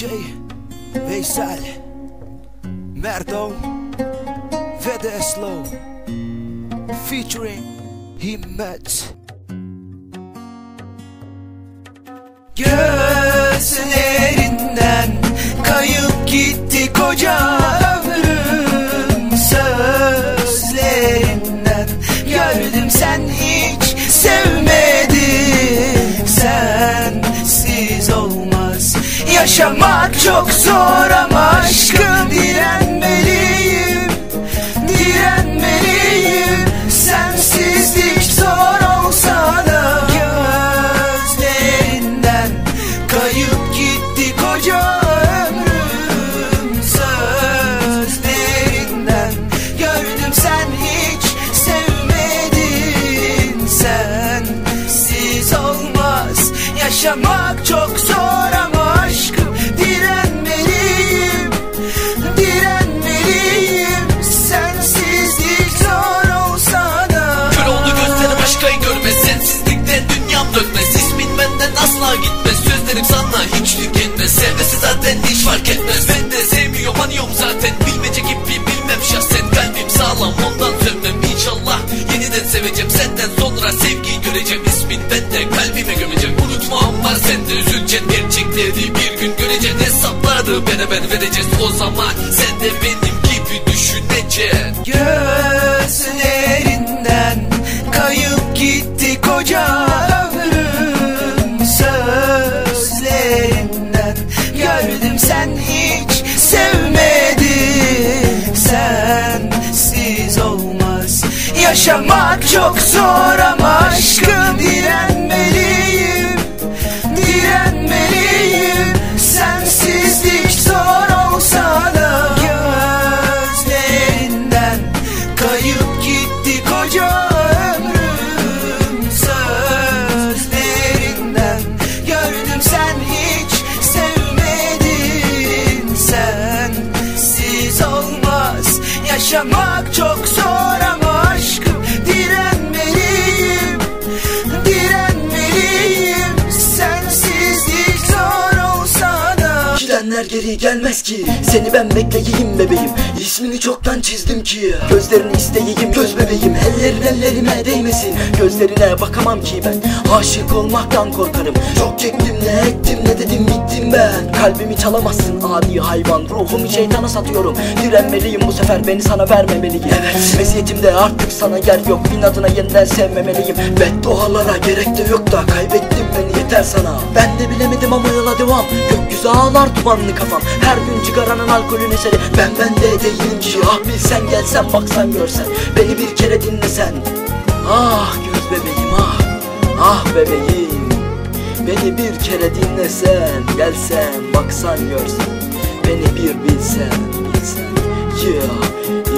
DJ Veysel Merdo ve Slow Featuring Himmet. Gözlerinden kayıp gitti koca yaşamak çok zor ama aşkım direnmeliyim Direnmeliyim. Sensizlik zor olsa da Gözlerinden kayıp gitti koca ömrüm. Sözlerinden gördüm sen hiç sevmedin. Sensiz olmaz yaşamak çok zor hiç tükenmez Sevmesi zaten hiç fark etmez. Ben de sevmiyorum anıyorum zaten. Bilmece gibi bilmem şahsen. Kalbim sağlam ondan sönmem İnşallah yeniden seveceğim. Senden sonra sevgiyi göreceğim. İsmin bende kalbime gömeceğim. Unutma var sende üzüleceksin Gerçekleri bir gün göreceksin Hesapları beraber vereceğiz. O zaman sen de benim gibi düşüneceksin. Gözlerinden kayıp gitti koca gördüm sen hiç sevmedin. Sensiz olmaz. Yaşamak çok zor ama aşkım direnmeliyim yaşamak çok zor da Gidenler geri gelmez ki. Seni ben bekleyeyim bebeğim. İsmini çoktan çizdim ki. Gözlerini isteyeyim göz bebeğim. Ellerin ellerime değmesin. Gözlerine bakamam ki ben. Aşık olmaktan korkarım. Çok çektim ne ettim ne dedim bittim ben. Kalbimi çalamazsın adi hayvan. Ruhumu şeytana satıyorum. Direnmeliyim bu sefer beni sana vermemeliyim. Evet. Meziyetimde artık sana yer yok. İnadına yeniden sevmemeliyim. Beddualara gerek de yok da. Kaybettim beni yeter sana. Ben de bilemedim ama yola devam. Gökyüzü ağlar dumanlı kafam. Her gün cigaranın alkolün eseri Ben ben de değilim ki. Ah bilsen gelsen baksan görsen. Beni bir kere dinlesen. Ah göz bebeğim ah. Ah bebeğim. Beni bir kere dinlesen Gelsen baksan görsen. Beni bir bilsen bilsen. Yeah